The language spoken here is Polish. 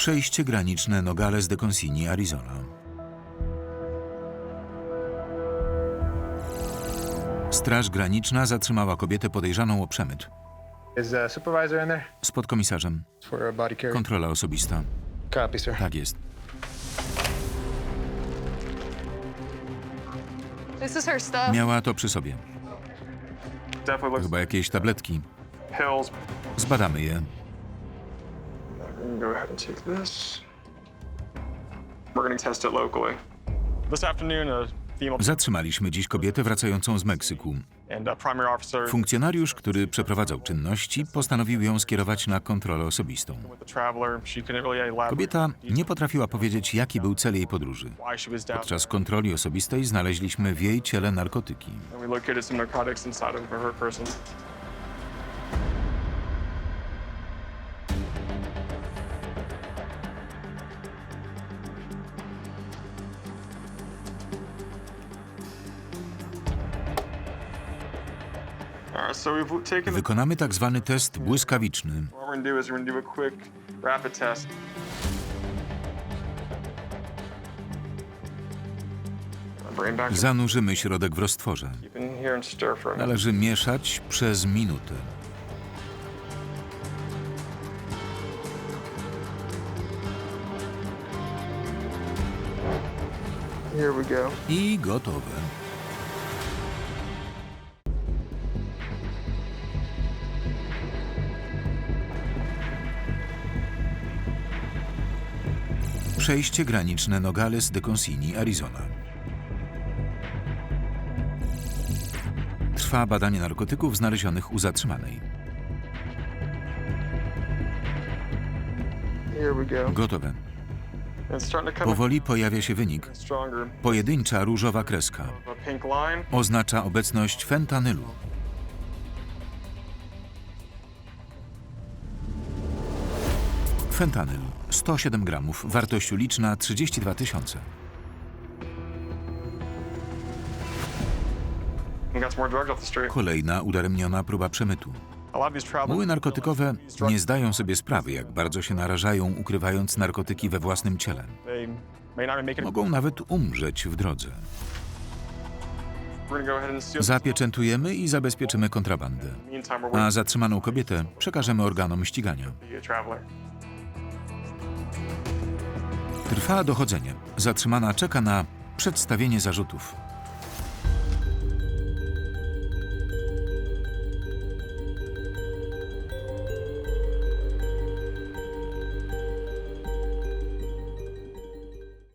Przejście graniczne Nogales de Consini, Arizona. Straż graniczna zatrzymała kobietę podejrzaną o przemyt. Is uh? Z podkomisarzem. Kontrola osobista. Copy, sir. Tak jest. This is her stuff. Miała to przy sobie. Chyba jakieś tabletki. Zbadamy je. Go ahead and take this. We're gonna test it locally. This afternoon, a female Zatrzymaliśmy dziś kobietę wracającą z Meksyku. and a primary officer Funkcjonariusz, który przeprowadzał czynności, postanowił ją skierować na kontrolę osobistą. with the traveler. She couldn't really elaborate Kobieta nie potrafiła powiedzieć, jaki był cel jej podróży. why she was down. Podczas kontroli osobistej znaleźliśmy w jej ciele narkotyki. And we located some narcotics inside of her person. Wykonamy tak zwany test błyskawiczny. Zanurzymy środek w roztworze. Należy mieszać przez minutę. I gotowe. Przejście graniczne Nogales de Consini, Arizona. Trwa badanie narkotyków znalezionych u zatrzymanej. Gotowe. Powoli pojawia się wynik. Pojedyncza różowa kreska oznacza obecność fentanylu. Fentanyl 107 gramów, wartość uliczna 32 tysiące. Kolejna udaremniona próba przemytu. Muły narkotykowe nie zdają sobie sprawy, jak bardzo się narażają, ukrywając narkotyki we własnym ciele. Mogą nawet umrzeć w drodze. Zapieczętujemy i zabezpieczymy kontrabandę. A zatrzymaną kobietę przekażemy organom ścigania. Trwa dochodzenie. Zatrzymana czeka na przedstawienie zarzutów.